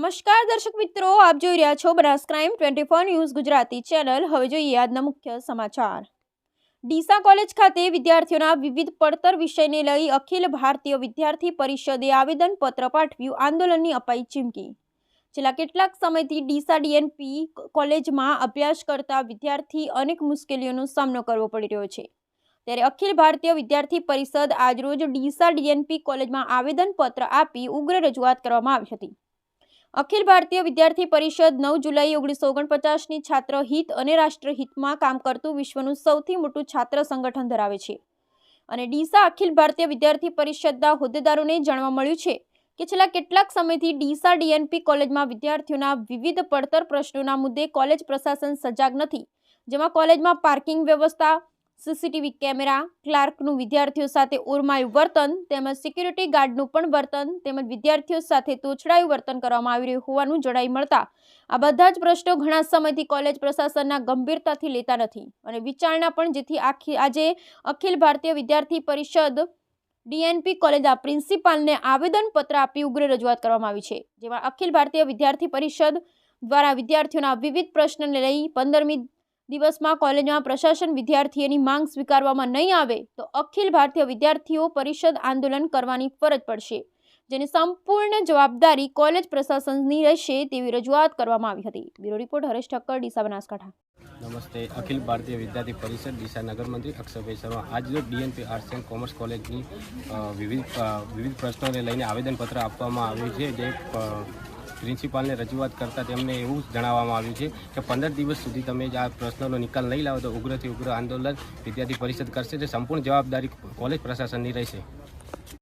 નમસ્કાર દર્શક મિત્રો, આપ જોઈ રહ્યા છો Banas crime twenty four news Gujarati channel. હવે જોઈએ આજના મુખ્ય સમાચાર. ડીસા કોલેજ ખાતે વિદ્યાર્થીઓના વિવિધ પડતર વિષયને લઈ અખિલ ભારતીય વિદ્યાર્થી પરિષદે આવેદનપત્ર પાઠવ્યું આંદોલનની અપાઈ ચીમકી. છેલ્લા કેટલાક સમયથી ડીસા ડીએનપી કોલેજમાં અભ્યાસ કરતા વિદ્યાર્થી અનેક મુશ્કેલીઓનો સામનો કરવો પડી રહ્યો છે. ત્યારે અખિલ ભારતીય વિદ્યાર્થી પરિષદ આજરોજ ડીસા ડીએનપી કોલેજમાં આવેદનપત્ર આપી ઉગ્ર રજૂઆત કરવામાં આવી હતી. અખિલ ભારતીય વિદ્યાર્થી પરિષદ નવ જુલાઈ ઓગણીસો ઓગણપચાસની છાત્ર હિત અને રાષ્ટ્રહિતમાં કામ કરતું વિશ્વનું સૌથી મોટું છાત્ર સંગઠન ધરાવે છે. અને ડીસા અખિલ ભારતીય વિદ્યાર્થી પરિષદના હોદ્દેદારોને જાણવા મળ્યું છે કે છેલ્લા કેટલાક સમયથી ડીસા ડીએનપી કોલેજમાં વિદ્યાર્થીઓના વિવિધ પડતર પ્રશ્નોના મુદ્દે કોલેજ પ્રશાસન સજાગ નથી, જેમાં કોલેજમાં પાર્કિંગ વ્યવસ્થા સીસીટીવી કેમેરા, ક્લાર્કનું વિદ્યાર્થીઓ સાથે ઓરમાયું વર્તન તેમજ સિક્યુરિટી ગાર્ડનું પણ વર્તન તેમજ વિદ્યાર્થીઓ સાથે તોછડાયું વર્તન કરવામાં આવી રહ્યું હોવાનું જણાઈ મળતા આ બધા જ પ્રશ્નો ઘણા સમયથી કોલેજ પ્રશાસનના ગંભીરતાથી લેતા નથી અને વિચારણા પણ જેથી આખી આજે અખિલ ભારતીય વિદ્યાર્થી પરિષદ ડીએનપી કોલેજના પ્રિન્સિપાલને આવેદનપત્ર આપી ઉગ્ર રજૂઆત કરવામાં આવી છે, જેમાં અખિલ ભારતીય વિદ્યાર્થી પરિષદ દ્વારા વિદ્યાર્થીઓના વિવિધ પ્રશ્નને લઈ પંદરમી દિવસમાં કોલેજમાં પ્રશાસન વિદ્યાર્થીઓની માંગ સ્વીકારવામાં નહીં આવે, તો અખિલ ભારતીય વિદ્યાર્થીઓ પરિષદ આંદોલન કરવાની ફરજ પડશે, જેની સંપૂર્ણ જવાબદારી કોલેજ પ્રશાસનની રહેશે તેવી રજૂઆત કરવામાં આવી હતી. Bureau report, Haresh Thakkar, Deesa Banaskantha. નમસ્તે. અખિલ ભારતીય વિદ્યાર્થી પરિષદ, ડીસા નગરમંત્રી અક્ષરભાઈ શર્મા. આજરોજ ડીએનપી આર્ટ્સ એન્ડ કોમર્સ કોલેજની વિવિધ વિવિધ પ્રશ્નોને લઈને આવેદનપત્ર આપવામાં આવ્યું છે, જે પ્રિન્સિપાલને રજૂઆત કરતાં તેમને એવું જણાવવામાં આવ્યું છે કે પંદર દિવસ સુધી તમે જે આ પ્રશ્નોનો નિકાલ નહીં લાવો તો ઉગ્રથી ઉગ્ર આંદોલન વિદ્યાર્થી પરિષદ કરશે તે સંપૂર્ણ જવાબદારી કોલેજ પ્રશાસનની રહેશે.